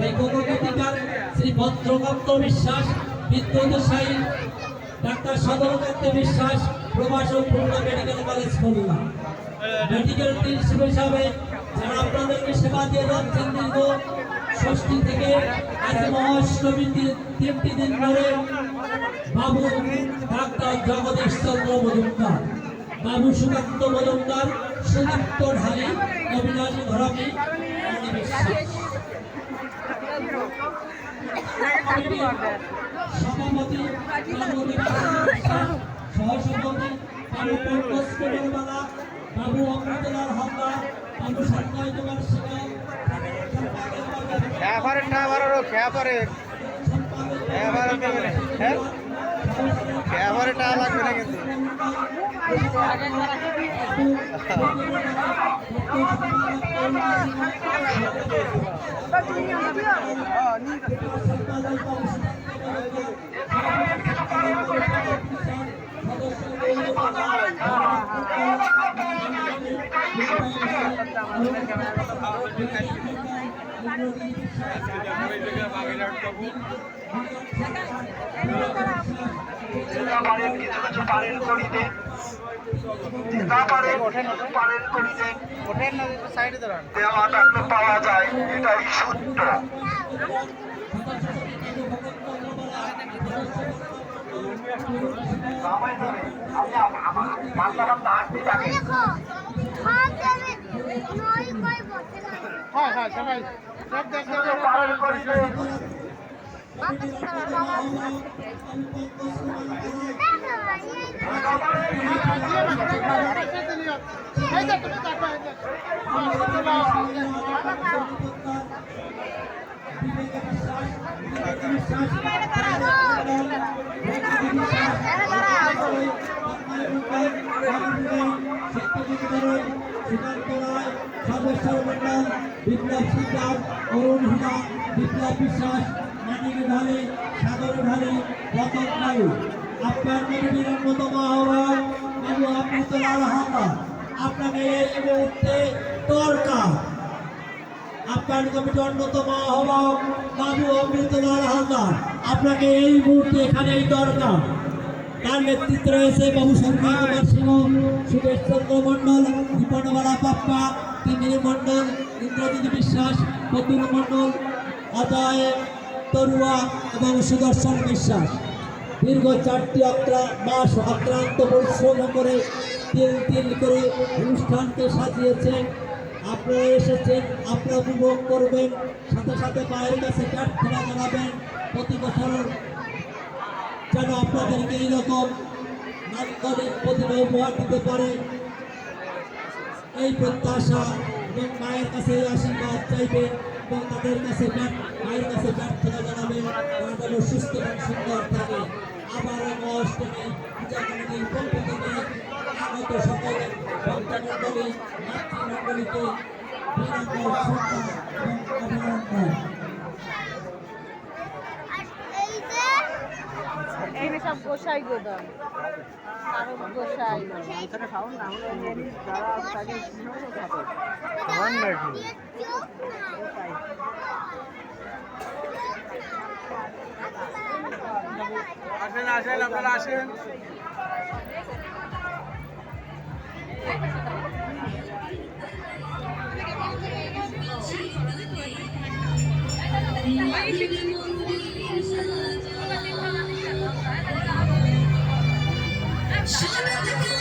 লেখক গীতিকার শ্রী ভদ্রকান্ত বিশ্বাস বিদ্যুৎ সাহী ডাক্তার সদরকান্ত বিশ্বাস, প্রভাষক medical college Khulna medical team হিসাবে আপনাদেরকে সেবা দিয়ে যাচ্ছেন দীর্ঘ থেকে, আজ মহাষ্টমী তিন- তিনটি দিন ধরে বাবু ডাক্তার জগদীশ চন্দ্র মজুমদার, বাবু সুকান্ত মজুমদার, সুদীপ্ত ঢালি, অবিনাশ ধরামি অনি বিশ্বাস সভাপতি সহসভাপতি বাবু পঙ্কজ কুমারবালা বাবু অমৃতলাল হালদার বাবু হ্যাঁ লাগবে না কিন্তু কিছু কিছু পারেন করিতে যেটা পারেন পারেন দাঁড়ান। দেওয়া থাকলে পাওয়া যায় এটাই সত্য। হ্যাঁ হ্যাঁ সবাই। সব দেখ পারেন করিতে বাবা সারা বাবা বিপ্লব সিদ্ধার অরুণ হিনা বিপ্লব বিশ্বাস মানিক ঢালে সাগর ঢালে রতন নায়ু আপনার কমিটির অন্যতম আহ্বায়ক বাবু অমৃতলাল হালদার আপনাকে এই মুহূর্তে দরকার। আপনার কমিটির অন্যতম আহ্বায়ক বাবু অমৃতলাল হালদার আপনাকে এই মুহূর্তে এখানেই দরকার। তার নেতৃত্বে রয়েছে বাবু কুমার সিংহ চন্দ্র মণ্ডল, দীপনবালা পাপ্পা মণ্ডল, ইন্দ্রজিৎ বিশ্বাস প্রতুল মণ্ডল, অজয় তরুয়া এবং সুদর্শন বিশ্বাস। দীর্ঘ চারটি অক্রা মাস অক্রান্ত পরিশ্রম করে তিল তিল করে অনুষ্ঠানকে সাজিয়েছেন। আপনারা এসেছেন, আপনারা উপভোগ করবেন। সাথে সাথে মায়ের কাছে প্রার্থনা জানাবেন। প্রতি বছর যেন আপনাদেরকে এইরকম নান্দনিক প্রতিভা উপহার দিতে পারে। এই প্রত্যাশা এবং মায়ের কাছে এই আশীর্বাদ চাইবে এবং তাদের কাছে মায়ের কাছে প্রার্থনা জানাবে। তারা যেন সুস্থ এবং সুন্দর থাকে। আবার অষ্টমী পূজা কমিটির পক্ষ থেকে আগত সকল মাতৃমণ্ডলীকে অভিনন্দন এই যে এখানে সব গোসাই গোদাম। আরও গোসাই। আসেন আসেন আপনারা আসেন। 是